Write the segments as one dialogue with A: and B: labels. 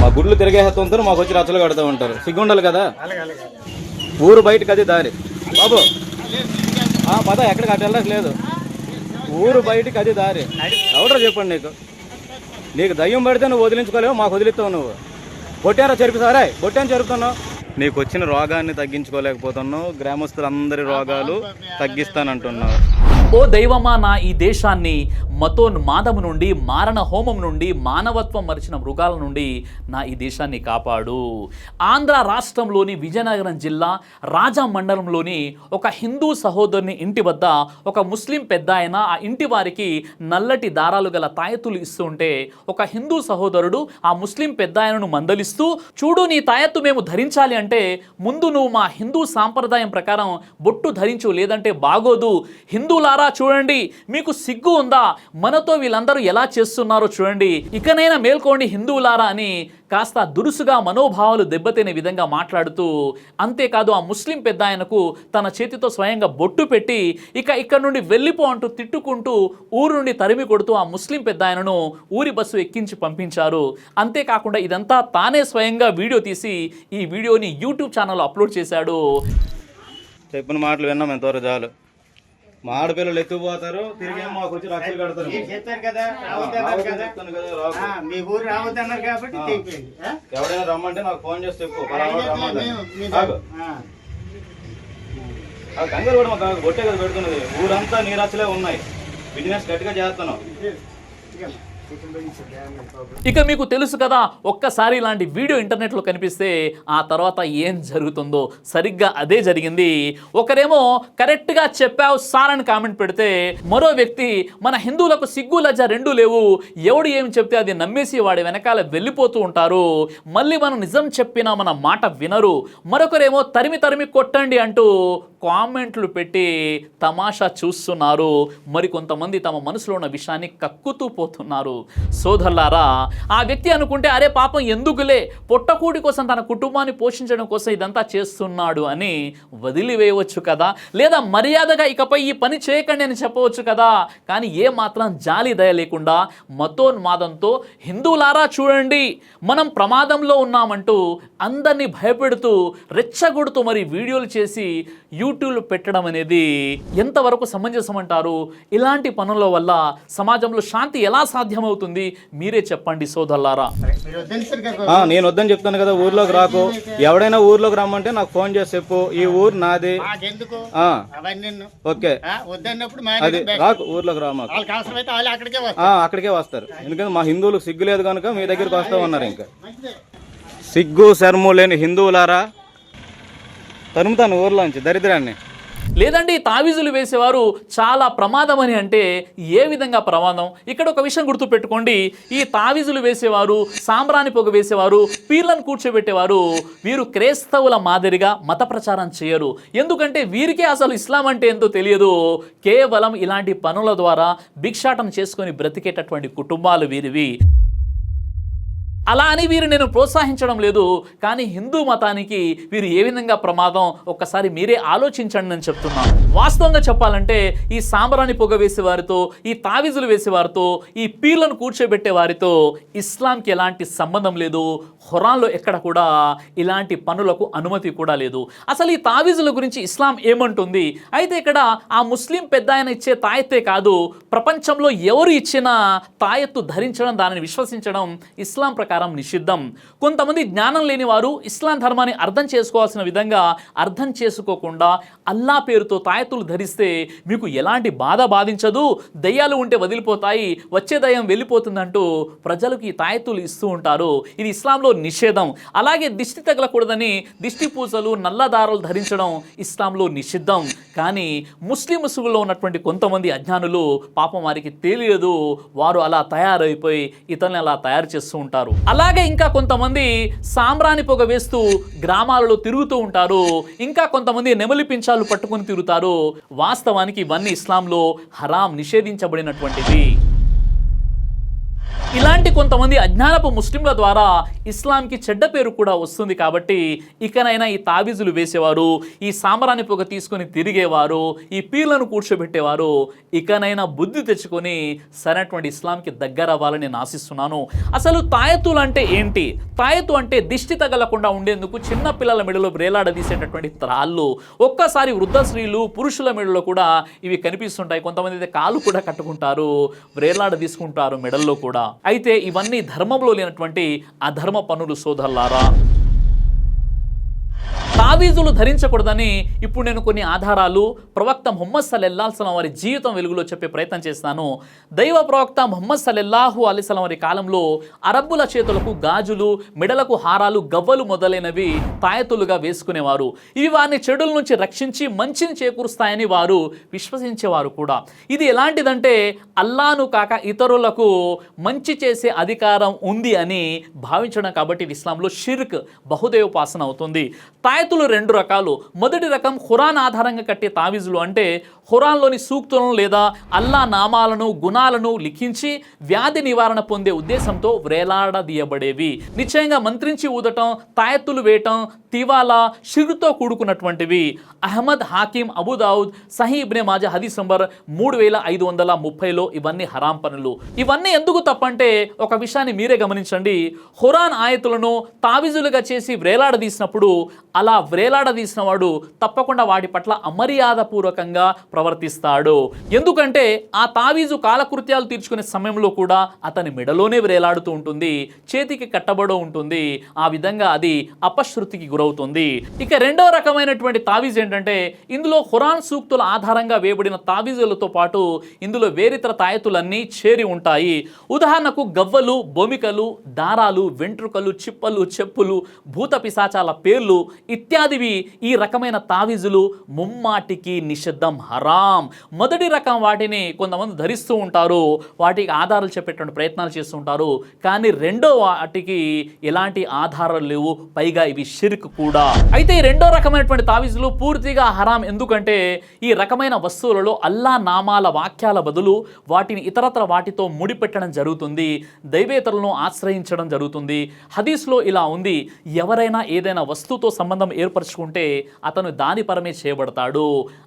A: మా గుడ్లు తిరిగేస్తూ ఉంటారు మాకు వచ్చి రచ్చలు కడుతూ ఉంటారు. సిగ్గుండాలి కదా? ఊరు బయటకు అది దారి. బాబు ఆ, పద ఎక్కడికి అటు వెళ్ళడానికి లేదు. ఊరు బయటికి అది దారి. ఎవడో చెప్పండి నీకు? నీకు దయ్యం పడితే నువ్వు వదిలించుకోలేవు మాకు వదిలిస్తావు నువ్వు. కొట్టారా చెరుపు సారే? కొట్టాను చెరుపుతున్నావు నీకు వచ్చిన రోగాన్ని తగ్గించుకోలేకపోతున్నావు గ్రామస్తులందరి రోగాలు తగ్గిస్తానంటున్నావు.
B: ఓ దైవమా నా ఈ దేశాన్ని? మతోన్మాదము నుండి మారణ హోమం నుండి మానవత్వం మరిచిన మృగాల నుండి నా ఈ దేశాన్ని కాపాడు. ఆంధ్ర రాష్ట్రంలోని విజయనగరం జిల్లా రాజా మండలంలోని ఒక హిందూ సహోదరుని ఇంటి వద్ద ఒక ముస్లిం పెద్ద ఆయన ఆ ఇంటి వారికి నల్లటి దారాలు గల తాయెత్తులు ఇస్తుంటే ఒక హిందూ సహోదరుడు ఆ ముస్లిం పెద్ద ఆయనను మందలిస్తూ చూడు నీ తాయెత్తు మేము ధరించాలి అంటే ముందు నువ్వు మా హిందూ సాంప్రదాయం ప్రకారం బొట్టు ధరించు లేదంటే బాగోదు. హిందువులారా చూడండి. మీకు సిగ్గు ఉందా? మనతో వీళ్ళందరూ ఎలా చేస్తున్నారో చూడండి. ఇకనైనా మేల్కోండి హిందువులారా అని కాస్త దురుసుగా మనోభావాలు దెబ్బతినే విధంగా మాట్లాడుతూ అంతేకాదు ఆ ముస్లిం పెద్ద ఆయనకు తన చేతితో స్వయంగా బొట్టు పెట్టి ఇక ఇక్కడ నుండి వెళ్ళిపో అంటూ తిట్టుకుంటూ ఊరు నుండి తరిమి కొడుతూ ఆ ముస్లిం పెద్ద ఆయనను ఊరి బస్సు ఎక్కించి పంపించారు. అంతేకాకుండా ఇదంతా తానే స్వయంగా వీడియో తీసి ఈ వీడియోని యూట్యూబ్ ఛానల్లో అప్లోడ్ చేశాడు.
A: చెప్పిన మాటలు విన్నాం ఎంతవరకు చాలు. మా ఆడపిల్లలు ఎత్తుకుపోతారు తిరిగి మాకు వచ్చి రక్షలు కడతారు.
C: చెప్పారు కదా కదా.
A: రాకు.
C: మీ ఊరు రావద్దన్నారు కాబట్టి?
A: ఎవడైనా రమ్మంటే నాకు ఫోన్ చేసి చెప్పు కంగారు కూడా మాకు. గొట్టే కదా పెడుతున్నది. ఊరంతా నీరచ్చలే ఉన్నాయి. బిజినెస్ గట్టిగా చేస్తున్నాం.
B: ఇక మీకు తెలుసు కదా ఒక్కసారి ఇలాంటి వీడియో ఇంటర్నెట్లో కనిపిస్తే ఆ తర్వాత ఏం జరుగుతుందో. సరిగ్గా అదే జరిగింది. ఒకరేమో కరెక్ట్గా చెప్పావు సార్ అని కామెంట్ పెడితే మరో వ్యక్తి మన హిందువులకు సిగ్గు లజ్జ రెండూ లేవు. ఎవడు ఏం చెప్తే అది నమ్మేసి వాడి వెనకాల వెళ్ళిపోతూ ఉంటారు. మళ్ళీ మనం నిజం చెప్పినా మన మాట వినరు. మరొకరేమో తరిమి తరిమి కొట్టండి అంటూ కామెంట్లు పెట్టి తమాషా చూస్తున్నారు. మరి కొంతమంది తమ మనసులో ఉన్న విషయాన్ని కక్కుతూ పోతున్నారు. సోదరులారా ఆ వ్యక్తి అనుకుంటే అరే పాపం ఎందుకులే? పొట్టకూడి కోసం తన కుటుంబాన్ని పోషించడం కోసం ఇదంతా చేస్తున్నాడు అని వదిలివేయవచ్చు కదా? లేదా మర్యాదగా ఇకపై ఈ పని చేయకండి అని చెప్పవచ్చు కదా? కానీ ఏ మాత్రం జాలి దయ లేకుండా మతోన్మాదంతో హిందువులారా చూడండి మనం ప్రమాదంలో ఉన్నామంటూ అందరినీ భయపెడుతూ రెచ్చగొడుతూ మరి వీడియోలు చేసి యూట్యూబ్లో పెట్టడం అనేది ఎంతవరకు సమంజసం అంటారు ఇలాంటి పనుల వల్ల సమాజంలో శాంతి ఎలా సాధ్యమవుతుంది? మీరే చెప్పండి
A: ఆ, నేను వద్దని చెప్తాను కదా ఊర్లోకి రాకు. ఎవడైనా ఊర్లోకి రమ్మంటే నాకు ఫోన్ చేసి చెప్పు. ఈ ఊరు నాది. ఓకే. అది రాకు ఊర్లోకి రా మాకు.
C: వాళ్ళకి అవసరమైతే వాళ్ళు అక్కడికే వస్తారు.
A: ఆ, అక్కడికే వస్తారు. ఎందుకంటే మా హిందువులకు సిగ్గు లేదు కనుక మీ దగ్గరికి వస్తామన్నారు ఇంకా.
C: మంచిదే.
A: సిగ్గు శర్ము లేని హిందువులారా తరుముతాను ఊర్లోంచి దరిద్రాన్ని.
B: లేదండి తావీజులు వేసేవారు చాలా ప్రమాదం అని అంటే ఏ విధంగా ప్రమాదం? ఇక్కడ ఒక విషయం గుర్తుపెట్టుకోండి. ఈ తావీజులు వేసేవారు సాంబ్రాణి పొగ వేసేవారు పీర్లను కూర్చోబెట్టేవారు వీరు క్రైస్తవుల మాదిరిగా మత ప్రచారం చేయరు. ఎందుకంటే వీరికే అసలు ఇస్లాం అంటే ఎంతో తెలియదు. కేవలం ఇలాంటి పనుల ద్వారా భిక్షాటం చేసుకొని బ్రతికేటటువంటి కుటుంబాలు వీరివి. అలా అని వీరు నేను ప్రోత్సహించడం లేదు కానీ హిందూ మతానికి వీరు ఏ విధంగా ప్రమాదం ఒక్కసారి మీరే ఆలోచించండి అని చెప్తున్నాను వాస్తవంగా చెప్పాలంటే ఈ సాంబరాన్ని పొగ వేసే వారితో ఈ తావిజులు వేసే వారితో ఈ పీర్లను కూర్చోబెట్టే వారితో ఇస్లాంకి ఎలాంటి సంబంధం లేదు హురాన్లో ఎక్కడ కూడా ఇలాంటి పనులకు అనుమతి కూడా లేదు. అసలు ఈ తావీజుల గురించి ఇస్లాం ఏమంటుంది? అయితే ఇక్కడ ఆ ముస్లిం పెద్ద ఆయన ఇచ్చే తాయెత్తే కాదు ప్రపంచంలో ఎవరు ఇచ్చినా తాయెత్తు ధరించడం దానిని విశ్వసించడం ఇస్లాం ప్రకారం నిషిద్ధం. కొంతమంది జ్ఞానం లేని వారు ఇస్లాం ధర్మాన్ని అర్థం చేసుకోవాల్సిన విధంగా అర్థం చేసుకోకుండా అల్లా పేరుతో తాయెత్తులు ధరిస్తే మీకు ఎలాంటి బాధ బాధించదు? దయ్యాలు ఉంటే వదిలిపోతాయి వచ్చే దయ్యం వెళ్ళిపోతుందంటూ ప్రజలకు ఈ తాయెత్తులు ఇస్తూ ఉంటారు. ఇది ఇస్లాంలో నిషేధం. అలాగే దిష్టి తగలకూడదని దిష్టి పూజలు నల్లదారాలు ధరించడం ఇస్లాంలో నిషిద్ధం. కానీ ముస్లిం ముసుగులో ఉన్నటువంటి కొంతమంది అజ్ఞానులు పాపం వారికి తెలియదు. వారు అలా తయారైపోయి ఇతరులను అలా తయారు చేస్తూ ఉంటారు. అలాగే ఇంకా కొంతమంది సాంబ్రాణి పొగ వేస్తూ గ్రామాలలో తిరుగుతూ ఉంటారు. ఇంకా కొంతమంది నెమలి పించాలు పట్టుకొని తిరుగుతారు. వాస్తవానికి ఇవన్నీ ఇస్లాంలో హరాం నిషేధించబడినటువంటిది. ఇలాంటి కొంతమంది అజ్ఞానపు ముస్లింల ద్వారా ఇస్లాంకి చెడ్డ పేరు కూడా వస్తుంది కాబట్టి ఇకనైనా ఈ తాబీజులు వేసేవారు ఈ సాంబ్రాణి పొగ తీసుకొని తిరిగేవారు ఈ పీర్లను కూర్చోబెట్టేవారు ఇకనైనా బుద్ధి తెచ్చుకొని సరైనటువంటి ఇస్లాంకి దగ్గర అవ్వాలని నేను ఆశిస్తున్నాను. అసలు తాయతులు అంటే ఏంటి? తాయతు అంటే దిష్టి తగలకుండా ఉండేందుకు చిన్న పిల్లల మెడలో వేలాడదీసేటటువంటి త్రాళ్ళు ఒక్కసారి వృద్ధ స్త్రీలు పురుషుల మెడలో కూడా ఇవి కనిపిస్తుంటాయి. కొంతమంది అయితే కాలు కూడా కట్టుకుంటారు బ్రేలాడ తీసుకుంటారు మెడల్లో కూడా. అయితే ఇవన్నీ ధర్మంలో లేనటువంటి అధర్మ పనులు సోదరులారా. తావీజులు ధరించకూడదని ఇప్పుడు నేను కొన్ని ఆధారాలు. ప్రవక్త ముహమ్మద్ సల్లెల్లాహుసలం వారి జీవితం వెలుగులో చెప్పే ప్రయత్నం చేస్తాను. దైవ ప్రవక్త ముహమ్మద్ సల్లెల్లాహు అలీసలం వారి కాలంలో అరబ్బుల చేతులకు గాజులు మెడలకు హారాలు గవ్వలు మొదలైనవి తాయతులుగా వేసుకునేవారు. ఇవి వారిని చెడుల నుంచి రక్షించి మంచిని చేకూరుస్తాయని వారు విశ్వసించేవారు కూడా. ఇది ఎలాంటిదంటే అల్లాను కాక ఇతరులకు మంచి చేసే అధికారం ఉంది అని భావించడం కాబట్టి ఇస్లాంలో షిర్క్ బహుదేవోపాసన అవుతుంది. రివాయతులు రెండు రకాలు. మొదటి రకం ఖురాన్ ఆధారంగా కట్టే తావీజులు అంటే ఖురాన్లోని సూక్తులను లేదా అల్లా నామాలను గుణాలను లిఖించి వ్యాధి నివారణ పొందే ఉద్దేశంతో వ్రేలాడదీయబడేవి నిశ్చయంగా మంత్రించి ఊదటం తాయత్తులు వేయటం తివాలా షిరుతో కూడుకున్నటువంటివి. అహ్మద్ హాకిం అబుదావుద్ సహీ ఇబ్నే మాజా హదీస్ నంబర్ మూడు వేల ఐదు వందల ముప్పైలో ఇవన్నీ హరాం పనులు. ఇవన్నీ ఎందుకు తప్పంటే ఒక విషయాన్ని మీరే గమనించండి. హురాన్ ఆయతులను తావిజులుగా చేసి వ్రేలాడదీసినప్పుడు అలా వ్రేలాడదీసిన వాడు తప్పకుండా వాటి పట్ల అమర్యాదపూర్వకంగా ప్రవర్తిస్తాడు. ఎందుకంటే ఆ తావీజు కాలకృత్యాలు తీర్చుకునే సమయంలో కూడా అతని మెడలోనే వ్రేలాడుతూ ఉంటుంది చేతికి కట్టబడి ఉంటుంది. ఆ విధంగా అది అపశృతికి గురవుతుంది. ఇక రెండవ రకమైనటువంటి తావీజ్ ఏంటంటే ఇందులో ఖురాన్ సూక్తుల ఆధారంగా వేయబడిన తావీజులతో పాటు ఇందులో వేరితర తాయతులన్నీ చేరి ఉంటాయి. ఉదాహరణకు గవ్వలు బొమికలు దారాలు వెంట్రుకలు చిప్పలు చెప్పులు భూత పిశాచాల పేర్లు ఇత్యాదివి ఈ రకమైన తావీజులు ముమ్మాటికి నిషిద్ధం హరాం మొదటి రకం వాటిని కొంతమంది ధరిస్తూ ఉంటారు. వాటికి ఆధారాలు చెప్పేటువంటి ప్రయత్నాలు చేస్తుంటారు కానీ రెండో వాటికి ఎలాంటి ఆధారాలు లేవు. పైగా ఇవి షిర్క్ కూడా. అయితే ఈ రెండో రకమైనటువంటి తావీజులు పూర్తిగా హరాం. ఎందుకంటే ఈ రకమైన వస్తువులలో అల్లా నామాల వాక్యాల బదులు వాటిని ఇతరత్ర వాటితో ముడిపెట్టడం జరుగుతుంది. దైవేతరులను ఆశ్రయించడం జరుగుతుంది. హదీస్లో ఇలా ఉంది. ఎవరైనా ఏదైనా వస్తువుతో సంబంధం ఏర్పరచుకుంటే అతను దాని పరమే చేయబడతాడు.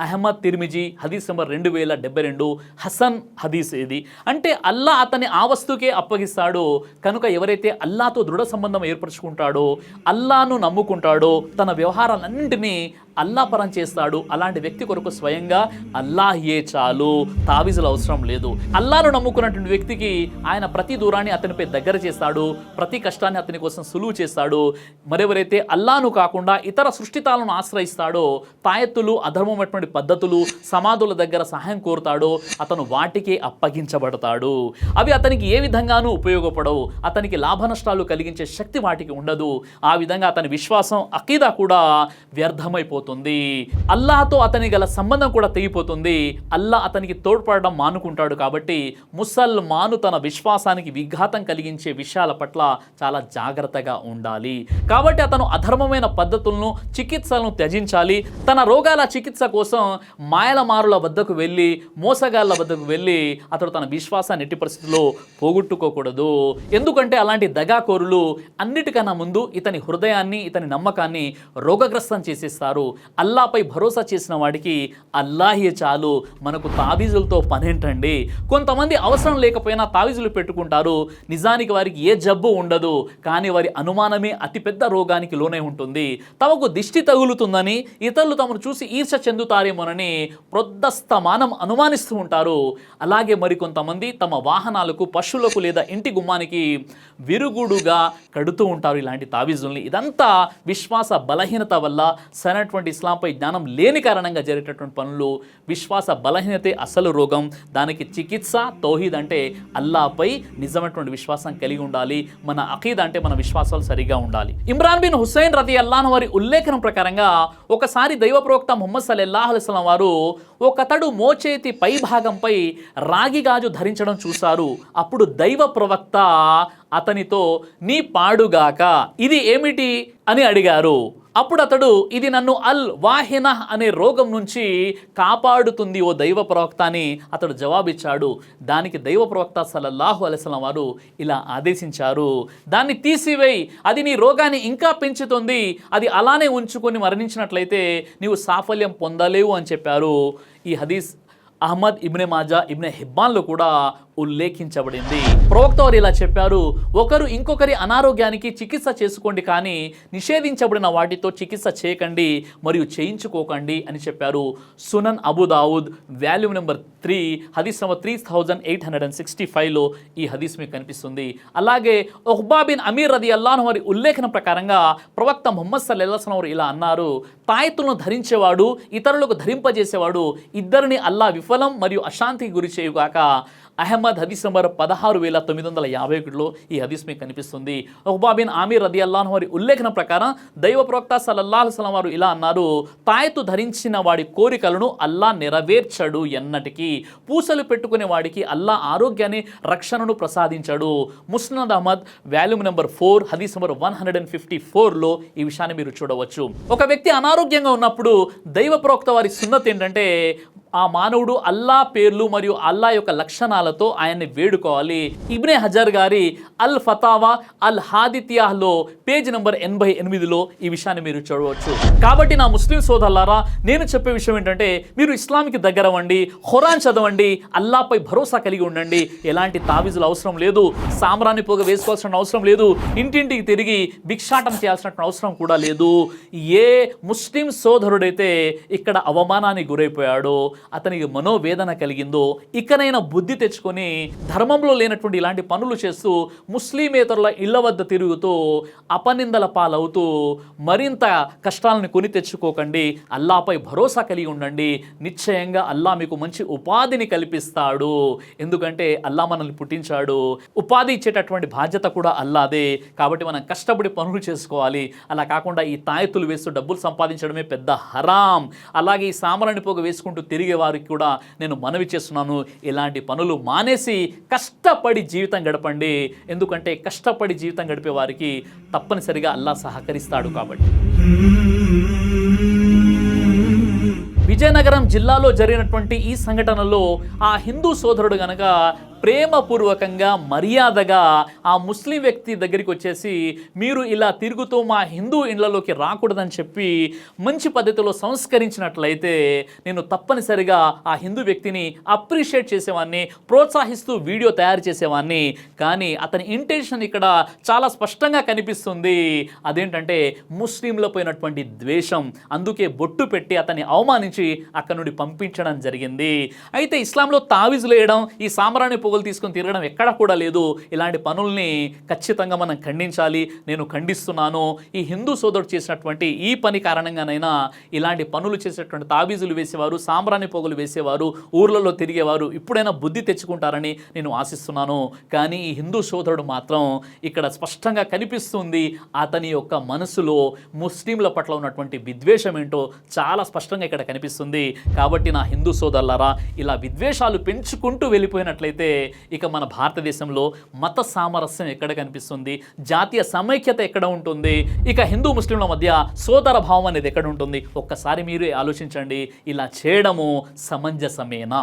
B: అహ్మద్ తిరిమిజి హదీస్ నెంబర్ రెండు వేల డెబ్బై రెండు హసన్ హదీస్ ఇది. అంటే అల్లా అతని ఆ వస్తువుకే అప్పగిస్తాడో. కనుక ఎవరైతే అల్లాతో దృఢ సంబంధం ఏర్పరచుకుంటాడో అల్లాను నమ్ముకుంటాడో తన వ్యవహారాలన్నింటినీ అల్లాపరం చేస్తాడు. అలాంటి వ్యక్తి కొరకు స్వయంగా అల్లాహే చాలు తావిజులు అవసరం లేదు. అల్లాను నమ్ముకున్నటువంటి వ్యక్తికి ఆయన ప్రతి దూరాన్ని అతనిపై దగ్గర చేస్తాడు ప్రతి కష్టాన్ని అతని కోసం సులువు చేస్తాడు. మరెవరైతే అల్లాను కాకుండా ఇతర సృష్టితాలను ఆశ్రయిస్తాడో తాయెత్తులు అధర్మమైనటువంటి పద్ధతులు సమాధుల దగ్గర సహాయం కోరుతాడో అతను వాటికే అప్పగించబడతాడు. అవి అతనికి ఏ విధంగానూ ఉపయోగపడవు. అతనికి లాభ నష్టాలు కలిగించే శక్తి వాటికి ఉండదు. ఆ విధంగా అతని విశ్వాసం అకీదా కూడా వ్యర్థమైపోతుంది. అల్లాహతో అతని గల సంబంధం కూడా తెగిపోతుంది. అల్లా అతనికి తోడ్పడడం మానుకుంటాడు కాబట్టి ముసల్మాను తన విశ్వాసానికి విఘాతం కలిగించే విషయాల పట్ల చాలా జాగ్రత్తగా ఉండాలి. కాబట్టి అతను అధర్మమైన పద్ధతులను చికిత్సలను త్యజించాలి. తన రోగాల చికిత్స కోసం మాయలమారుల వద్దకు వెళ్ళి మోసగాళ్ళ వద్దకు వెళ్ళి అతడు తన విశ్వాసాన్ని ఎట్టి పరిస్థితుల్లో పోగొట్టుకోకూడదు. ఎందుకంటే అలాంటి దగాకోరులు అన్నిటికన్నా ముందు ఇతని హృదయాన్ని ఇతని నమ్మకాన్ని రోగగ్రస్తం చేసేస్తారు. అల్లాపై భరోసా చేసిన వాడికి అల్లాహే చాలు మనకు తాబీజులతో పనేంటండి. కొంతమంది అవసరం లేకపోయినా తావీజులు పెట్టుకుంటారు. నిజానికి వారికి ఏ జబ్బు ఉండదు కానీ వారి అనుమానమే అతిపెద్ద రోగానికి లోనే ఉంటుంది. తమకు దిష్టి తగులుతుందని ఇతరులు తమను చూసి ఈర్ష చెందుతారేమోనని ప్రొద్దస్తమానం అనుమానిస్తూ ఉంటారు. అలాగే మరికొంతమంది తమ వాహనాలకు పశువులకు లేదా ఇంటి గుమ్మానికి విరుగుడుగా కడుతూ ఉంటారు ఇలాంటి తావీజుల్ని ఇదంతా విశ్వాస బలహీనత వల్ల సరైనటువంటి ఇస్లాంపై జ్ఞానం లేని కారణంగా జరిగేటటువంటి పనులు విశ్వాస బలహీనతే అసలు రోగం. దానికి చికిత్స తౌహీద్ అంటే అల్లాపై నిజమైనటువంటి విశ్వాసం కలిగి ఉండాలి. మన అఖీద్ అంటే మన విశ్వాసాలు సరిగా ఉండాలి. ఇమ్రాన్ బిన్ హుస్సేన్ రతి అల్లాన్ వారి ఉల్లేఖనం ప్రకారంగా ఒకసారి దైవ ప్రవక్త ముహమ్మద్ సల్లల్లాహు అలైహి వారు ఒకతడు మోచేతి పై భాగంపై రాగి గాజు ధరించడం చూశారు. అప్పుడు దైవ ప్రవక్త అతనితో నీ పాడుగాక ఇది ఏమిటి? అని అడిగారు. అప్పుడు అతడు ఇది నన్ను అల్ వాహిన అనే రోగం నుంచి కాపాడుతుంది ఓ దైవ ప్రవక్త అని అతడు జవాబిచ్చాడు. దానికి దైవ ప్రవక్త సల్లల్లాహు అలైస్లం వారు ఇలా ఆదేశించారు. దాన్ని తీసివేయి అది నీ రోగాన్ని ఇంకా పెంచుతుంది అది అలానే ఉంచుకొని మరణించినట్లయితే నీవు సాఫల్యం పొందలేవు అని చెప్పారు. ఈ హదీస్ అహ్మద్ ఇబ్నె మాజా ఇబ్నె హిబ్బాన్లు కూడా ఉల్లేఖించబడింది. ప్రవక్త వారు ఇలా చెప్పారు ఒకరు ఇంకొకరి అనారోగ్యానికి చికిత్స చేసుకోండి కానీ నిషేధించబడిన వాటితో చికిత్స చేయకండి మరియు చేయించుకోకండి అని చెప్పారు. Sunan Abu Dawud volume number three Hadees number three thousand eight hundred and sixty ఫైవ్లో ఈ హదీస్ మీకు కనిపిస్తుంది. అలాగే ఒహ్బా బిన్ అమీర్ రది అల్లాహ్ వారి ఉల్లేఖన ప్రకారంగా ప్రవక్త ముహమ్మద్ సల్లాహం వారు ఇలా అన్నారు తాయెత్తులను ధరించేవాడు ఇతరులకు ధరింపజేసేవాడు ఇద్దరిని అల్లా విఫలం మరియు అశాంతికి గురి చేయుగాక అహ్మద్ హదీస్ నెంబర్ పదహారు వేల తొమ్మిది వందల యాభై ఒకటిలో ఈ హదీస్ మీకు కనిపిస్తుంది. ఒహ్బాబిన్ ఆమీర్ రది అల్లాహ్ వారి ఉల్లేఖన ప్రకారం దైవ ప్రవక్త సల్లల్లాహు సలం వారు ఇలా అన్నారు తాయెత్తు ధరించిన వాడి కోరికలను అల్లా నెరవేర్చడు ఎన్నటికీ. పూసలు పెట్టుకునే వాడికి అల్లా ఆరోగ్యాన్ని రక్షణను ప్రసాదించాడు. Musnad Ahmad volume number four Hadees number one hundred and fifty ఫోర్లో ఈ విషయాన్ని మీరు చూడవచ్చు. ఒక వ్యక్తి అనారోగ్యంగా ఉన్నప్పుడు దైవ ప్రవక్త వారి సున్నత్ ఏంటంటే ఆ మానవుడు అల్లా పేర్లు మరియు అల్లా యొక్క లక్షణాలతో ఆయన్ని వేడుకోవాలి. ఇబ్నే హజర్ గారి అల్ ఫతావా అల్ హాదిత్యాహ్లో పేజ్ నెంబర్ ఎనభై ఎనిమిదిలో ఈ విషయాన్ని మీరు చూడవచ్చు కాబట్టి నా ముస్లిం సోదరులారా నేను చెప్పే విషయం ఏంటంటే మీరు ఇస్లాంకి దగ్గర అవ్వండి ఖురాన్ చదవండి అల్లాపై భరోసా కలిగి ఉండండి. ఎలాంటి తావీజులు అవసరం లేదు సామ్రాన్ని పొగ వేసుకోవాల్సిన అవసరం లేదు ఇంటింటికి తిరిగి భిక్షాటం చేయాల్సిన అవసరం కూడా లేదు. ఏ ముస్లిం సోదరుడైతే ఇక్కడ అవమానానికి గురైపోయాడో అతనికి మనోవేదన కలిగిందో ఇకనైనా బుద్ధి తెచ్చుకొని ధర్మంలో లేనటువంటి ఇలాంటి పనులు చేస్తూ ముస్లిమేతరుల ఇళ్ళ వద్ద తిరుగుతూ అపనిందల పాలవుతూ మరింత కష్టాలను కొని తెచ్చుకోకండి అల్లాపై భరోసా కలిగి ఉండండి నిశ్చయంగా అల్లా మీకు మంచి ఉపాధిని కల్పిస్తాడు. ఎందుకంటే అల్లా మనల్ని పుట్టించాడు. ఉపాధి ఇచ్చేటటువంటి బాధ్యత కూడా అల్లాదే. కాబట్టి మనం కష్టపడి పనులు చేసుకోవాలి. అలా కాకుండా ఈ తాయెత్తులు వేస్తూ డబ్బులు సంపాదించడమే పెద్ద హరాం. అలాగే ఈ సామరాన్ని పోగ వేసుకుంటూ తిరిగి వారికి కూడా నేను మనవి చేస్తున్నాను. ఇలాంటి పనులు మానేసి కష్టపడి జీవితం గడపండి. ఎందుకంటే కష్టపడి జీవితం గడిపే వారికి తప్పనిసరిగా అల్లా సహకరిస్తాడు కాబట్టి. విజయనగరం జిల్లాలో జరిగినటువంటి ఈ సంఘటనలో ఆ హిందూ సోదరుడు గనక ప్రేమపూర్వకంగా మర్యాదగా ఆ ముస్లిం వ్యక్తి దగ్గరికి వచ్చేసి మీరు ఇలా తిరుగుతూ మా హిందూ ఇండ్లలోకి రాకూడదని చెప్పి మంచి పద్ధతిలో సంస్కరించినట్లయితే నేను తప్పనిసరిగా ఆ హిందూ వ్యక్తిని అప్రిషియేట్ చేసేవాడిని ప్రోత్సహిస్తూ వీడియో తయారు చేసేవాడిని కానీ అతని ఇంటెన్షన్ ఇక్కడ చాలా స్పష్టంగా కనిపిస్తుంది. అదేంటంటే ముస్లింల పోయినటువంటి ద్వేషం. అందుకే బొట్టు పెట్టి అతన్ని అవమానించి అక్కడి నుండి పంపించడం జరిగింది. అయితే ఇస్లాంలో తావిజులు వేయడం ఈ సాంబ్రాణి పొగలు తీసుకొని తిరగడం ఎక్కడ కూడా లేదు. ఇలాంటి పనుల్ని ఖచ్చితంగా మనం ఖండించాలి. నేను ఖండిస్తున్నాను. ఈ హిందూ సోదరుడు చేసినటువంటి ఈ పని కారణంగానైనా ఇలాంటి పనులు చేసేటువంటి తాబీజులు వేసేవారు సాంబ్రాణి పొగలు వేసేవారు ఊర్లలో తిరిగేవారు ఇప్పుడైనా బుద్ధి తెచ్చుకుంటారని నేను ఆశిస్తున్నాను. కానీ ఈ హిందూ సోదరుడు మాత్రం ఇక్కడ స్పష్టంగా కనిపిస్తుంది అతని యొక్క మనసులో ముస్లింల పట్ల ఉన్నటువంటి విద్వేషం ఏంటో చాలా స్పష్టంగా ఇక్కడ కనిపిస్తుంది. కాబట్టి నా హిందూ సోదరులారా ఇలా విద్వేషాలు పెంచుకుంటూ వెళ్ళిపోయినట్లయితే ఇక మన భారతదేశంలో మత సామరస్యం ఎక్కడ కనిపిస్తుంది? జాతీయ సమైక్యత ఎక్కడ ఉంటుంది? ఇక హిందూ ముస్లింల మధ్య సోదర భావం అనేది ఎక్కడ ఉంటుంది? ఒక్కసారి మీరు ఆలోచించండి. ఇలా చేయడము సమంజసమేనా?